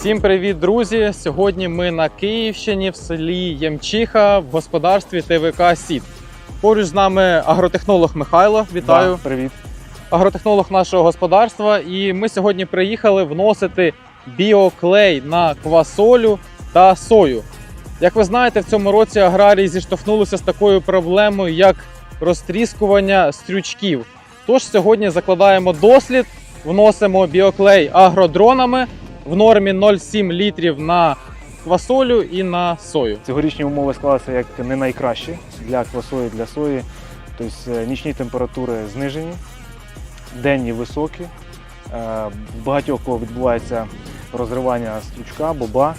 Всім привіт, друзі! Сьогодні ми на Київщині в селі Ємчиха в господарстві ТВК Сіт. Поруч з нами агротехнолог Михайло. Вітаю! Да, привіт. Агротехнолог нашого господарства. І ми сьогодні приїхали вносити біоклей на квасолю та сою. Як ви знаєте, в цьому році аграрії зіштовхнулися з такою проблемою, як розтріскування стрючків. Тож сьогодні закладаємо дослід, вносимо біоклей агродронами в нормі 0,7 літрів на квасолю і на сою. Цьогорічні умови склалися як не найкращі для квасої, для сої. Тобто е, нічні температури знижені, денні високі. Е, багатьох кого відбувається розривання стручка, боба.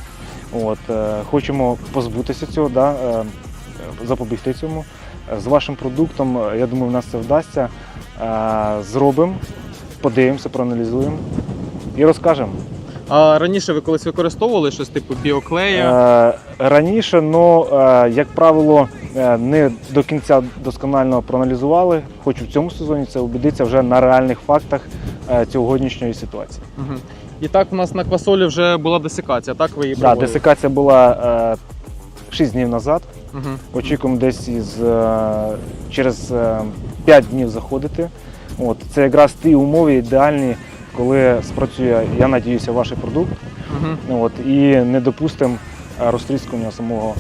От, е, хочемо позбутися цього, да, запобігти цьому. З вашим продуктом, я думаю, в нас це вдасться. Зробимо, подивимося, проаналізуємо і розкажемо. А раніше ви колись використовували щось типу біоклея? Е, Раніше, ну, е, як правило, е, не до кінця досконально проаналізували. Хочу в цьому сезоні це убедитися вже на реальних фактах цьогоднішньої ситуації. Мгм. І так у нас на квасолі вже була десикація, так ви її Да, проводили? десикація була 6 днів назад. Мгм. Очікуємо десь із, через е, 5 днів заходити. От, це якраз ті умови ідеальні, коли спрацює, я надіюся, ваш продукт. Мгм. От, і не допустимо е, розтріскування самого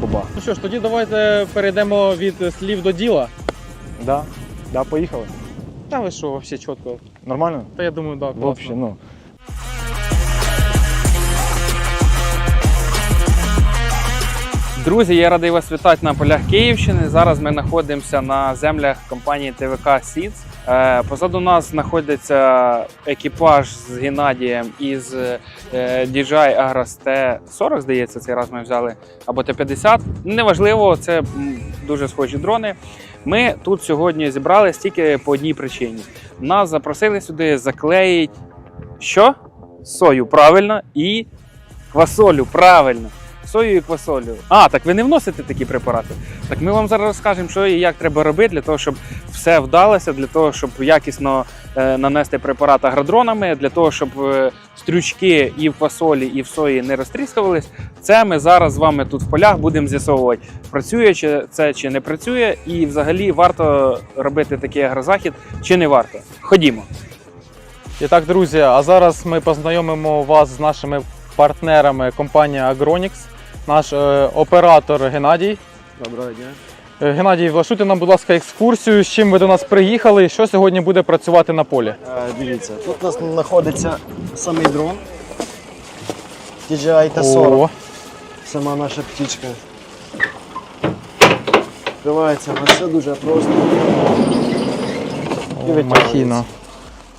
боба. Ну що ж, тоді давайте перейдемо від слів до діла. Да, да, поїхали. Та ви що, взагалі чітко. Нормально? Та я думаю, так. Да, Вообще, ну. Друзі, я радий вас вітати на полях Київщини. Зараз ми знаходимося на землях компанії ТВК Seeds. Е, Позаду нас знаходиться екіпаж з Геннадієм із DJI Agras T40, здається, цей раз ми взяли, або T50. Неважливо, це дуже схожі дрони. Ми тут сьогодні зібрались тільки по одній причині. Нас запросили сюди заклеїть що? Сою, правильно, і квасолю, правильно. Сою і квасолю. А, так ви не вносите такі препарати. Так ми вам зараз розкажемо, що і як треба робити для того, щоб все вдалося, для того, щоб якісно е, нанести препарат агродронами, для того, щоб е, стрючки і в квасолі, і в сої не розтріскувались. Це ми зараз з вами тут в полях будемо з'ясовувати, працює чи це чи не працює, і взагалі варто робити такий агрозахід чи не варто. Ходімо. І так, друзі, а зараз ми познайомимо вас з нашими партнерами компанії Agronix, наш е, оператор Геннадій. Доброго дня. Е, Геннадій, влаштуйте нам, будь ласка, екскурсію, з чим ви до нас приїхали і що сьогодні буде працювати на полі. Е, дивіться, тут у нас знаходиться самий дрон. DJI T40, сама наша птічка. Відкривається все дуже просто. І о, махіна.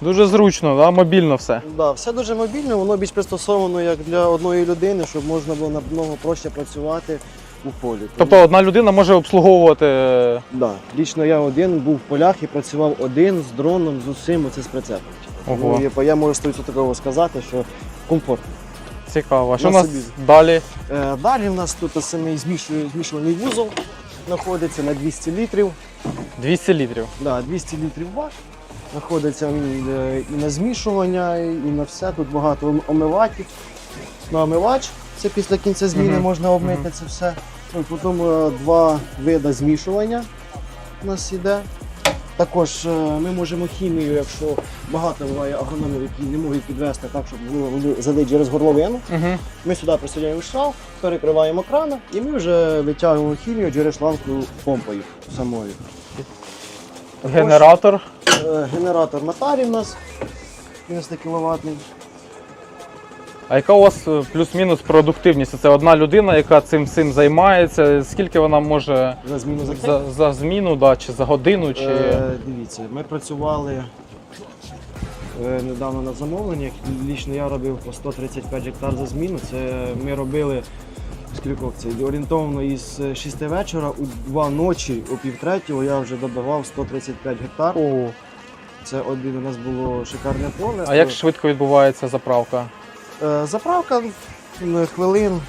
Дуже зручно, да? мобільно все. Да, все дуже мобільно, воно більш пристосовано як для одної людини, щоб можна було намного проще працювати у полі. Тобто одна людина може обслуговувати. е, Да. Лічно я один був в полях і працював один з дроном, з усім, оце з прицепом. Ого. Ну, я можу 100% сказати, що комфортно. Цікаво. А що у нас собі. далі? Е, Далі в нас тут самий змішуваний вузол знаходиться на 200 літрів. 200 літрів. Да, 200 літрів бак. Знаходиться е, і на змішування, і на все. Тут багато ом- омивачів. На омивач. Це після кінця зміни Мгм. можна обмити Мгм. це все. Ну, Потім е, два види змішування у нас іде. Також е, ми можемо хімію, якщо багато буває агрономів, які не можуть підвести так, щоб воно залить через горловину. Угу. Ми сюди присоединяємо шланг, перекриваємо крана і ми вже витягуємо хімію через шлангу помпою самою. Генератор. Е, Генератор Матарі в нас 90 кВт. А яка у вас е, плюс-мінус продуктивність? Це одна людина, яка цим всім займається. Скільки вона може За зміну за за, за зміну, да, чи за годину, чи. Е, Дивіться, ми працювали е, недавно на замовленнях. Лічно я робив по 135 гектар за зміну. Це ми робили скільки це орієнтовно із 6 вечора у 2 ночі, о півтретього я вже додавав 135 гектар. О, Це один у нас було шикарне поле. а як швидко відбувається заправка? Е, Заправка хвилин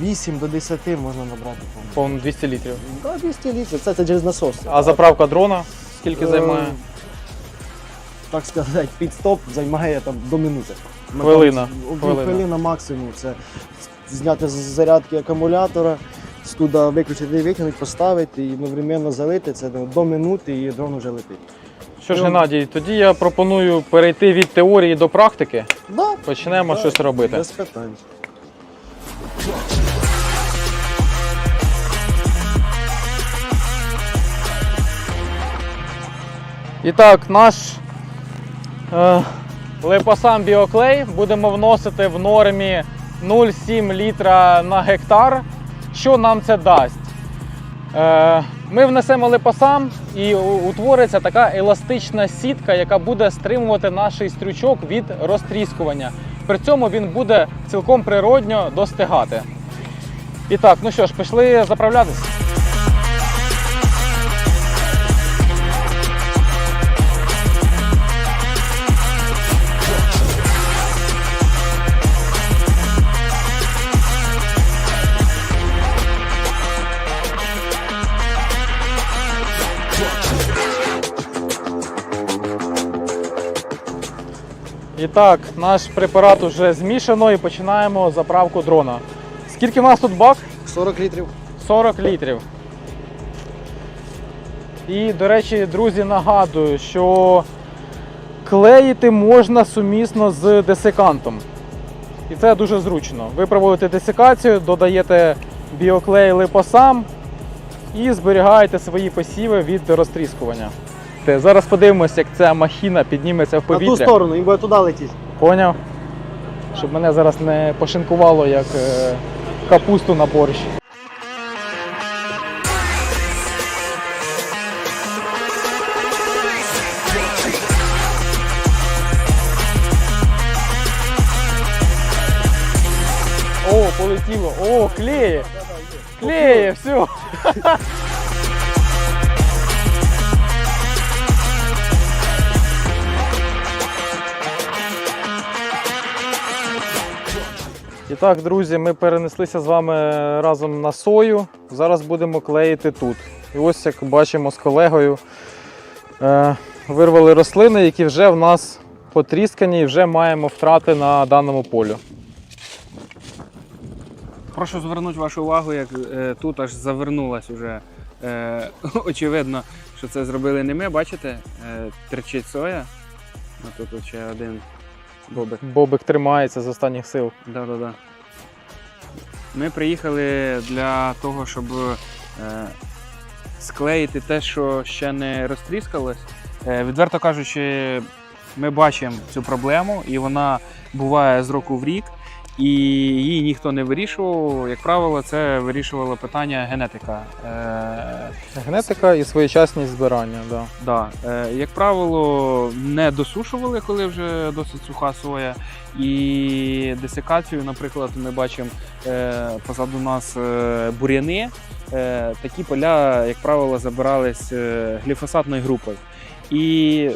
8 до 10 можна набрати. Повно 200 літрів. Да, 200 літрів, це, це через насос. А заправка дрона скільки Е, займає? Так сказати, підстоп займає там до минути. Хвилина. Хвилина. Хвилина максимум. Це зняти з зарядки акумулятора, туди виключити, витягнути, поставити і одновременно залити. Це до минути і дрон вже летить. Що ж, Геннадій, тоді я пропоную перейти від теорії до практики. Да, Почнемо Да. щось робити. без питань. І так, наш е, липосам біоклей будемо вносити в нормі 0,7 літра на гектар. Що нам це дасть? Е, ми внесемо липосам і утвориться така еластична сітка, яка буде стримувати наш стрючок від розтріскування. При цьому він буде цілком природньо достигати. І так, ну що ж, пішли заправлятися. І так, наш препарат уже змішано і починаємо заправку дрона. Скільки в нас тут бак? 40 літрів. 40 літрів. І, до речі, друзі, нагадую, що клеїти можна сумісно з десикантом. І це дуже зручно. Ви проводите десикацію, додаєте біоклей липосам і зберігаєте свої посіви від розтріскування. Те, Зараз подивимося, як ця махіна підніметься в На повітря. ту сторону, і буде туди летіти. Поняв? Щоб мене зараз не пошинкувало як е, капусту на борщ. О, полетіло. О, клеє. Клеє, все. І так, друзі, ми перенеслися з вами разом на сою. Зараз будемо клеїти тут. І ось як бачимо з колегою, е, вирвали рослини, які вже в нас потріскані і вже маємо втрати на даному полю. Прошу звернути вашу увагу, як е, тут аж завернулась уже. Е, очевидно, що це зробили не ми. Бачите, терчить соя. А тут ще один бобик. Бобик тримається з останніх сил. Да, да, да. Ми приїхали для того, щоб е, склеїти те, що ще не розтріскалось. Е, відверто кажучи, ми бачимо цю проблему, і вона буває з року в рік, і її ніхто не вирішував. Як правило, це вирішувало питання генетика. Е, Генетика і своєчасність збирання. Да. Да. Е, як правило, не досушували, коли вже досить суха соя. І десикацію, наприклад, ми бачимо е, позаду нас бур'яни. Такі поля, як правило, забирались гліфосатною групою. І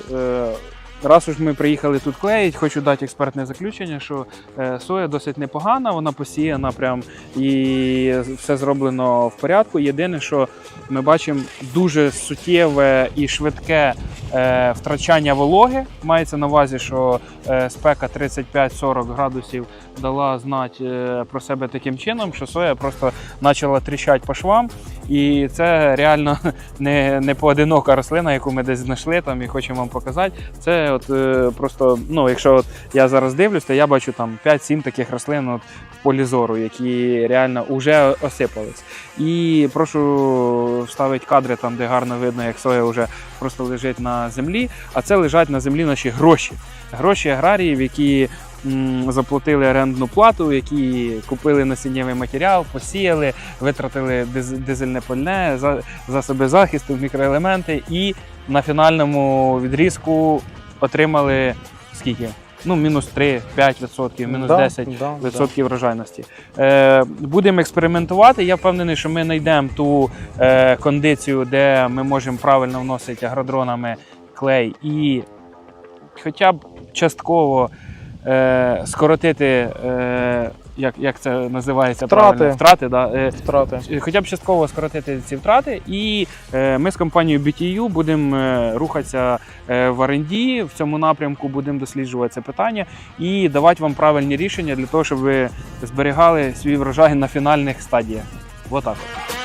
раз уж ми приїхали тут клеїть, хочу дати експертне заключення, що е, соя досить непогана, вона посіяна прям і все зроблено в порядку. Єдине, що ми бачимо дуже суттєве і швидке е, втрачання вологи. Мається на увазі, що е, спека 35-40 градусів дала знати про себе таким чином, що соя просто почала тріщати по швам. І це реально не, не поодинока рослина, яку ми десь знайшли там і хочемо вам показати. Це от е, просто, ну, якщо от я зараз дивлюсь, то я бачу там 5-7 таких рослин от в полі зору, які реально вже осипались. І прошу вставити кадри там, де гарно видно, як соя вже просто лежить на землі. А це лежать на землі наші гроші. Гроші аграріїв, які заплатили орендну плату, які купили насіннєвий матеріал, посіяли, витратили дизельне пальне, за- засоби захисту, мікроелементи, і на фінальному відрізку отримали скільки? Ну, мінус 3-5%, мінус Да, 10 да, да. відсотків врожайності. Е, будемо експериментувати. Я впевнений, що ми знайдемо ту е, кондицію, де ми можемо правильно вносити агродронами клей і хоча б частково е, скоротити, е, як, як це називається Втрати. правильно? Втрати, да, е, Втрати. хоча б частково скоротити ці втрати. І е, ми з компанією BTU будемо е, рухатися е, в R&D в цьому напрямку, будемо досліджувати це питання і давати вам правильні рішення для того, щоб ви зберігали свій врожай на фінальних стадіях. Отак. от.